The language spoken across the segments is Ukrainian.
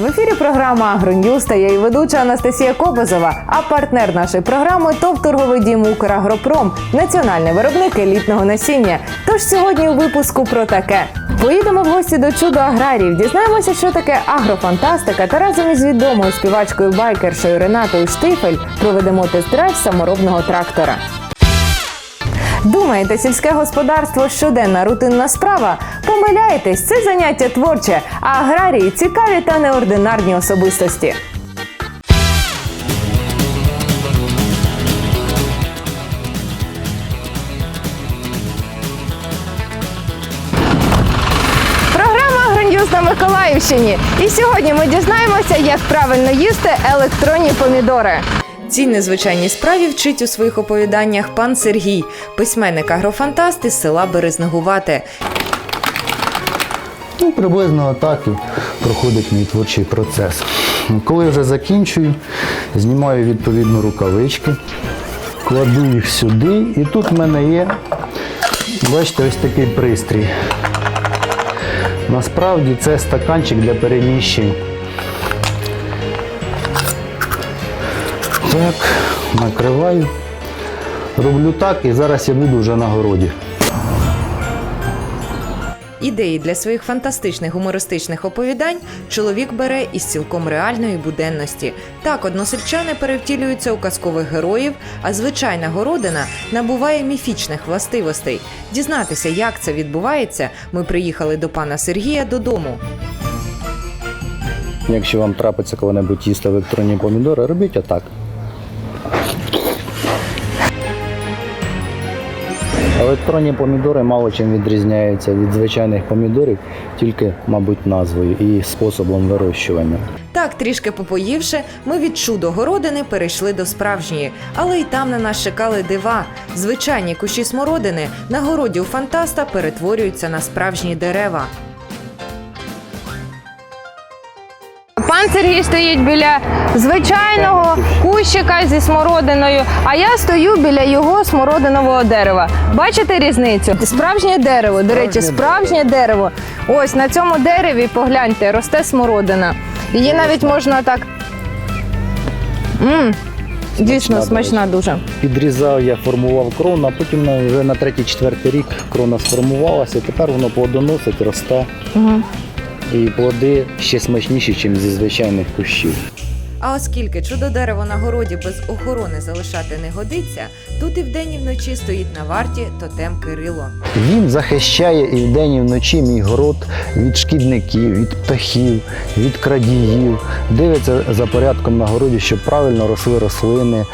В ефірі програма «Агроньюз» та я її ведуча Анастасія Кобозова. А партнер нашої програми ТОВ торговий дім «Украгропром» – національний виробник елітного насіння. Тож сьогодні у випуску про таке. Поїдемо в гості до чудо аграріїв. Дізнаємося, що таке агрофантастика, та разом із відомою співачкою байкершою Ренатою Штифель проведемо тест-драйв саморобного трактора. Думаєте, сільське господарство щоденна рутинна справа? Помиляєтесь, це заняття творче, а аграрії цікаві та неординарні особистості. На Миколаївщині. І сьогодні ми дізнаємося, як правильно їсти електронні помідори. Цій незвичайній справі вчить у своїх оповіданнях пан Сергій, письменник агрофантаст із села Березнегувате. Ну, приблизно так і проходить мій творчий процес. Коли вже закінчую, знімаю відповідно рукавички, кладу їх сюди, і тут в мене є, бачите, ось такий пристрій. Насправді це стаканчик для переміщень. Так, накриваю. Роблю так і зараз я буду вже на городі. Ідеї для своїх фантастичних гумористичних оповідань чоловік бере із цілком реальної буденності. Так односельчани перевтілюються у казкових героїв, а звичайна городина набуває міфічних властивостей. Дізнатися, як це відбувається, ми приїхали до пана Сергія додому. Якщо вам трапиться коли-небудь їсти електронні помідори, робіть отак. Електронні помідори мало чим відрізняються від звичайних помідорів, тільки, мабуть, назвою і способом вирощування. Так, трішки попоївши, ми від чудо городини перейшли до справжньої, але й там на нас чекали дива. Звичайні кущі смородини на городі у фантаста перетворюються на справжні дерева. Пан Сергій стоїть біля звичайного кущика зі смородиною, а я стою біля його смородинового дерева. Бачите різницю? Справжнє дерево, до речі, справжнє дерево. Ось на цьому дереві, погляньте, росте смородина. Її навіть можна так. дійсно Смачна, дуже. Підрізав я, формував крону, а потім вже на третій-четвертий рік крона сформувалася, тепер воно плодоносить, росте. Угу. І плоди ще смачніші, ніж зі звичайних кущів. А оскільки чудо дерево на городі без охорони залишати не годиться, тут і вдень, і вночі стоїть на варті тотем Кирило. Він захищає і вдень, і вночі мій город від шкідників, від птахів, від крадіїв. Дивиться за порядком на городі, щоб правильно росли рослини,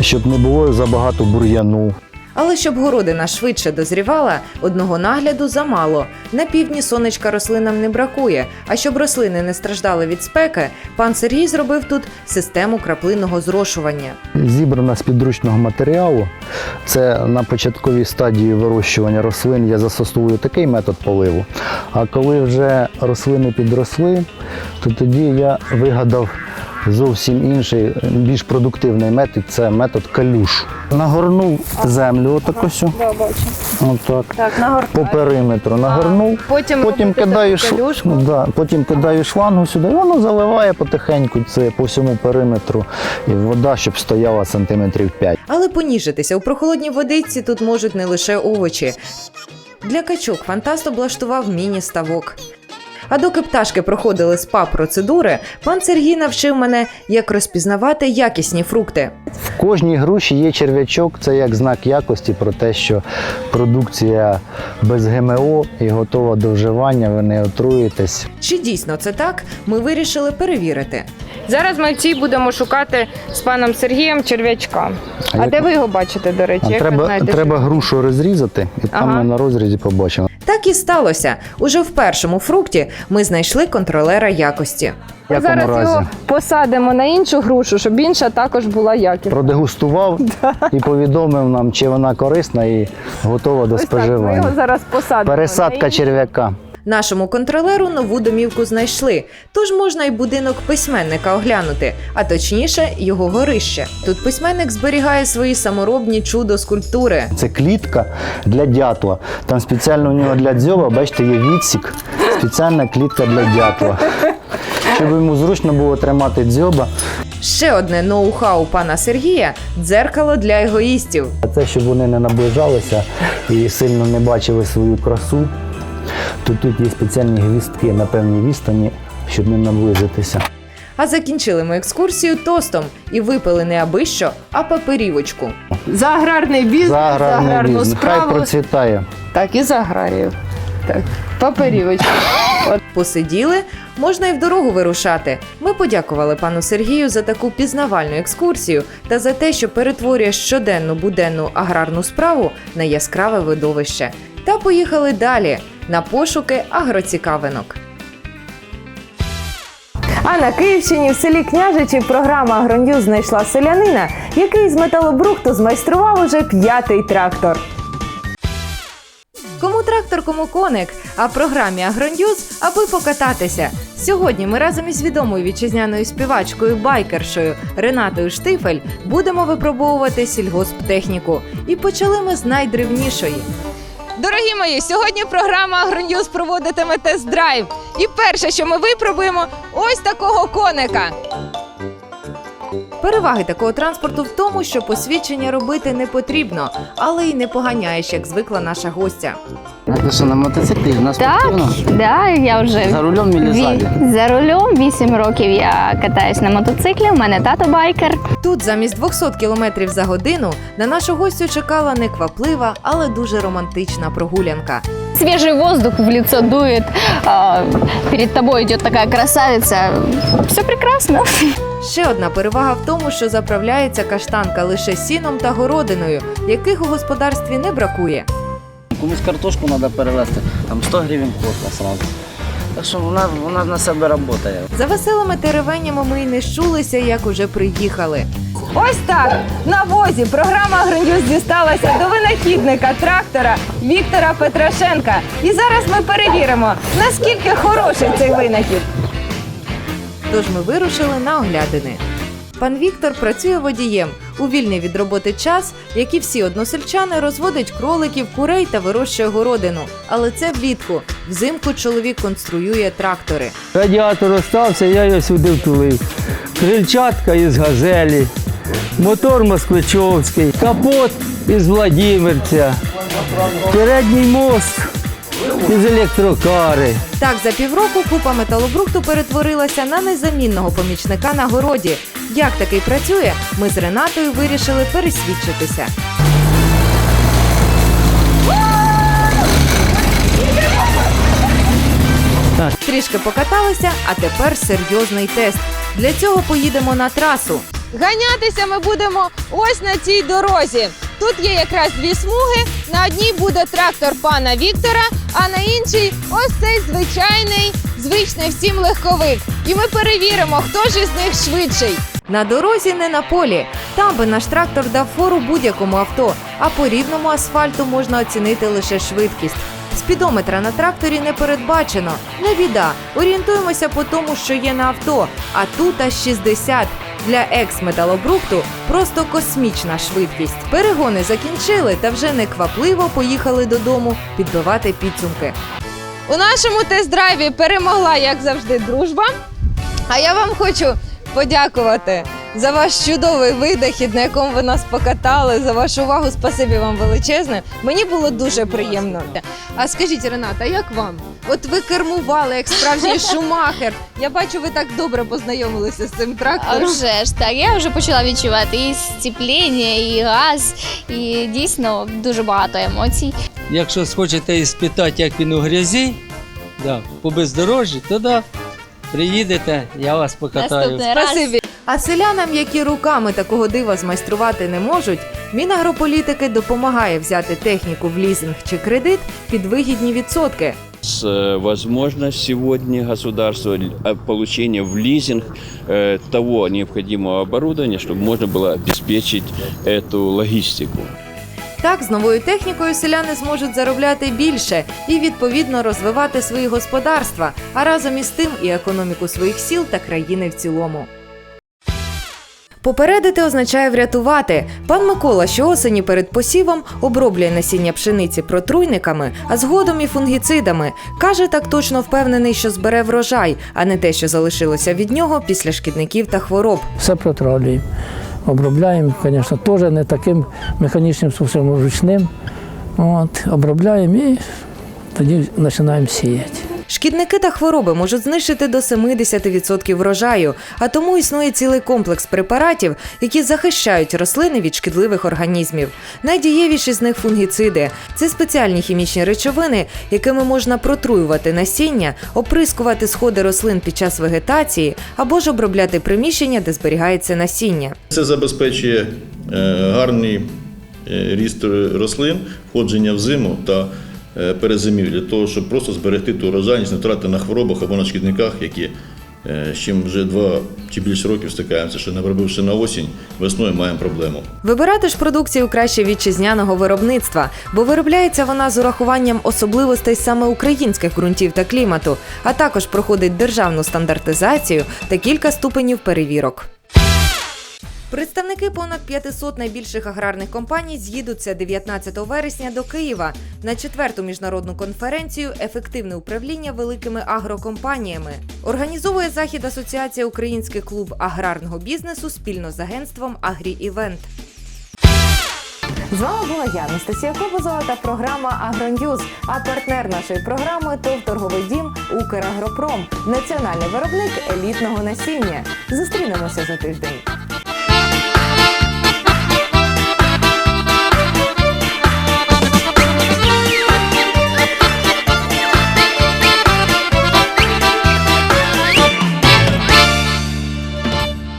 щоб не було забагато бур'яну. Але щоб городина швидше дозрівала, одного нагляду замало. На півдні сонечка рослинам не бракує. А щоб рослини не страждали від спеки, пан Сергій зробив тут систему краплинного зрошування. Зібрана з підручного матеріалу. Це на початковій стадії вирощування рослин я застосовую такий метод поливу. А коли вже рослини підросли, то тоді я вигадав зовсім інший, більш продуктивний метод це метод калюш. Нагорнув землю отак ось. Отак. Так, По периметру нагорнув. Потім, Потім робите кидаю, таку ш- калюшку. да, потім кидаю шлангу сюди, і воно заливає потихеньку це по всьому периметру. І вода, щоб стояла сантиметрів 5. Але поніжитися у прохолодній водичці тут можуть не лише овочі. Для качок фантаст облаштував міні-ставок. А доки пташки проходили спа-процедури, пан Сергій навчив мене, як розпізнавати якісні фрукти. В кожній груші є черв'ячок, це як знак якості про те, що продукція без ГМО і готова до вживання, ви не отруєтесь. Чи дійсно це так? Ми вирішили перевірити. Зараз ми в цій будемо шукати з паном Сергієм черв'ячка. А А, як- де ви його бачите, до речі? А Як ви треба, знаєте, треба що- грушу розрізати, і там ми на розрізі побачимо. Так і сталося. Уже в першому фрукті ми знайшли контролера якості. Якому зараз разі? його посадимо на іншу грушу, щоб інша також була якісна. Продегустував і повідомив нам, чи вона корисна і готова до Ось так, ми споживання. його зараз посадимо. Пересадка черв'яка. Нашому контролеру нову домівку знайшли, тож можна й будинок письменника оглянути, а точніше його горище. Тут письменник зберігає свої саморобні чудо скульптури. Це клітка для дятла. Там спеціально у нього для дзьоба, бачите, є відсік. Спеціальна клітка для дятла. щоб йому зручно було тримати дзьоба. Ще одне ноу-хау пана Сергія дзеркало для егоїстів. А це, щоб вони не наближалися і сильно не бачили свою красу, то тут є спеціальні гвістки на певній відстані, щоб не наблизитися. А закінчили ми екскурсію тостом і випили не аби що, а паперівочку. За аграрний бізнес, За аграрний аграрну бізнес. Хай процвітає. Так, і за аграріїв. Так, паперівочка. Посиділи, можна і в дорогу вирушати. Ми подякували пану Сергію за таку пізнавальну екскурсію та за те, що перетворює щоденну буденну аграрну справу на яскраве видовище. Та поїхали далі на пошуки агроцікавинок. А на Київщині в селі Княжичі програма «Агроньюз» знайшла селянина, який з металобрухту змайстрував уже п'ятий трактор. Кому трактор, кому коник, а програмі «Агроньюз» аби покататися. Сьогодні ми разом із відомою вітчизняною співачкою байкершою Ренатою Штифель будемо випробовувати сільгосптехніку. І почали ми з найдревнішої. Дорогі мої, сьогодні програма «Агроньюз» проводитиме тест-драйв. І перше, що ми випробуємо, ось такого коника. Переваги такого транспорту в тому, що посвідчення робити не потрібно, але й не поганяєш, як звикла наша гостя. Це що на мотоциклі на Так, да, я вже За рулем ві- за рулем 8 років я катаюсь на мотоциклі. У мене тато байкер. Тут замість 200 км за годину на нашу гостю чекала некваплива, але дуже романтична прогулянка. Свежий воздух в лицо дует. перед тобой идет такая красавица. Все прекрасно. Ще одна перевага в тому, що заправляється каштанка лише сіном та городиною, яких у господарстві не бракує. Комусь картошку треба перевезти, там 100 гривень квота сразу. Так що вона, вона на себе працює. За веселими теревенями ми й не щулися, як уже приїхали. Ось так на возі програма «Агроньюз» дісталася до винахідника трактора Віктора Петрашенка. І зараз ми перевіримо, наскільки хороший цей винахід. Тож ми вирушили на оглядини. Пан Віктор працює водієм у вільний від роботи час, як і всі односельчани, розводить кроликів, курей та вирощує городину. Але це влітку. Взимку чоловік конструює трактори. Радіатор остався, я його сюди втулив. Крильчатка із газелі, мотор москвичовський, капот із Владимирця, передній мост із електрокари. Так, за півроку купа металобрухту перетворилася на незамінного помічника на городі. Як такий працює, ми з Ренатою вирішили пересвідчитися. Трішки покаталися, а тепер серйозний тест. Для цього поїдемо на трасу. Ганятися ми будемо ось на цій дорозі. Тут є якраз дві смуги. На одній буде трактор пана Віктора, а на іншій ось цей звичайний, звичний всім легковик. І ми перевіримо, хто ж із них швидший. На дорозі не на полі. Там би наш трактор дав фору будь-якому авто, а по рівному асфальту можна оцінити лише швидкість. Спідометра на тракторі не передбачено. Не біда. Орієнтуємося по тому, що є на авто. А тут аж 60. Для екс-металобрухту просто космічна швидкість. Перегони закінчили та вже неквапливо поїхали додому підбивати підсумки. У нашому тест-драйві перемогла, як завжди, дружба. А я вам хочу подякувати за ваш чудовий видохід, на якому ви нас покатали, за вашу увагу. Спасибі вам величезне. Мені було дуже приємно. А скажіть, Рената, як вам? От ви кермували як справжній шумахер. Я бачу, ви так добре познайомилися з цим А трактором. вже ж так, я вже почала відчувати і сцепління, і газ, і дійсно дуже багато емоцій. Якщо схочете іспитати, як він у грязі, да, по бездорожжі, то да, приїдете, я вас покатаю. Наступний раз. Спасибі. А селянам, які руками такого дива змайструвати не можуть, Мінагрополітики допомагає взяти техніку в лізинг чи кредит під вигідні відсотки. С, э, возможность сегодня государства л- э, получения в лизинг э, того необходимого оборудования, чтобы можно было обеспечить эту логистику. Так, з новою технікою селяни зможуть заробляти більше і відповідно розвивати свої господарства, а разом із тим і економіку своїх сіл та країни в цілому. Попередити означає врятувати. Пан Микола щоосені перед посівом оброблює насіння пшениці протруйниками, а згодом і фунгіцидами. Каже, так точно впевнений, що збере врожай, а не те, що залишилося від нього після шкідників та хвороб. все протравлюємо. Обробляємо, звісно, теж не таким механічним способом ручним. От, обробляємо і тоді починаємо сіяти. Шкідники та хвороби можуть знищити до 70% врожаю, а тому існує цілий комплекс препаратів, які захищають рослини від шкідливих організмів. Найдієвіші з них фунгіциди. Це спеціальні хімічні речовини, якими можна протруювати насіння, оприскувати сходи рослин під час вегетації або ж обробляти приміщення, де зберігається насіння. Це забезпечує е, гарний е, ріст рослин, входження в зиму та перезимів для того, щоб просто зберегти ту урожайність, не втратити на хворобах або на шкідниках, які е, з чим вже два чи більше років стикаємося, що не виробивши на осінь, весною маємо проблему. Вибирати ж продукцію краще вітчизняного виробництва, бо виробляється вона з урахуванням особливостей саме українських ґрунтів та клімату, а також проходить державну стандартизацію та кілька ступенів перевірок. Представники понад 500 найбільших аграрних компаній з'їдуться 19 вересня до Києва на четверту міжнародну конференцію Ефективне управління великими агрокомпаніями. Організовує захід Асоціація Український клуб аграрного бізнесу спільно з агентством Агрі-Івент. З вами була я, Анастасія Кобозова та програма «Агроньюз». А партнер нашої програми ТОВ торговий дім Украгропром, національний виробник елітного насіння. Зустрінемося за тиждень.